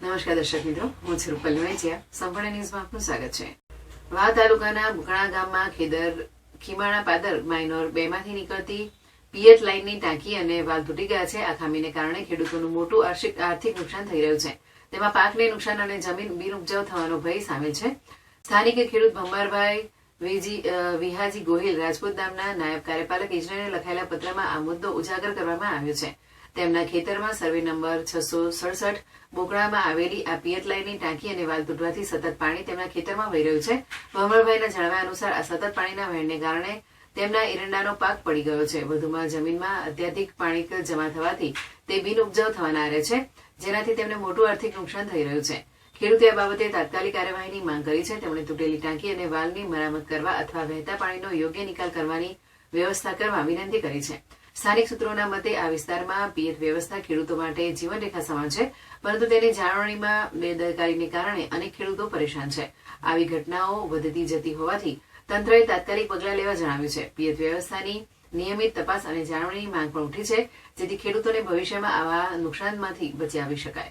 નમસ્કાર દર્શક મિત્રો, હું છું રૂપલ વેચિયા સંપૂર્ણ ન્યૂઝમાં આપનું સ્વાગત છે. વાવ તાલુકાના બુકણા ગામમાં ખેદર ખીમાણા પાદર માઇનોર બેમાંથી નીકળતી પિયત લાઇનની ટાંકી અને વાલ તૂટી ગયા છે. આ ખામીને કારણે ખેડૂતોનું મોટું આર્થિક નુકસાન થઈ રહ્યું છે. તેમાં પાકને નુકસાન અને જમીન બિનઉપજાઉ થવાનો ભય સામેલ છે. સ્થાનિક ખેડૂત ભંબારભાઈ વેજી વિહાજી ગોહિલ રાજપૂત નામના નાયબ કાર્યપાલક ઇજનેરને લખાયેલા પત્રમાં આ મુદ્દો ઉજાગર કરવામાં આવ્યો છે. તેમના ખેતરમાં સર્વે નંબર છસો સડસઠ બોકડામાં આવેલી આ પિયત લાઇનની ટાંકી અને વાલ તૂટવાથી સતત પાણી તેમના ખેતરમાં વહી રહ્યું છે. ભમરભાઈના જણાવ્યા અનુસાર આ સતત પાણીના વહેણને કારણે તેમના એરંડાનો પાક પડી ગયો છે. વધુમાં જમીનમાં અત્યાધિક પાણી જમા થવાથી તે બિન ઉપજાઉ થવાના આરે છે, જેનાથી તેમને મોટું આર્થિક નુકસાન થઈ રહ્યું છે. ખેડૂતે આ બાબતે તાત્કાલિક કાર્યવાહીની માંગ કરી છે. તેમણે તૂટેલી ટાંકી અને વાલની મરામત કરવા અથવા વહેતા પાણીનો યોગ્ય નિકાલ કરવાની વ્યવસ્થા કરવા વિનંતી કરી છે. સ્થાનિક સૂત્રોના મતે આ વિસ્તારમાં પિયત વ્યવસ્થા ખેડૂતો માટે જીવનરેખા સમાન છે, પરંતુ તેની જાળવણીમાં બેદરકારીને કારણે અનેક ખેડૂતો પરેશાન છે. આવી ઘટનાઓ વધતી જતી હોવાથી તંત્રએ તાત્કાલિક પગલાં લેવા જણાવ્યું છે. પિયત વ્યવસ્થાની નિયમિત તપાસ અને જાળવણીની માંગ પણ ઉઠી છે, જેથી ખેડૂતોને ભવિષ્યમાં આવા નુકસાનમાંથી બચાવી શકાય.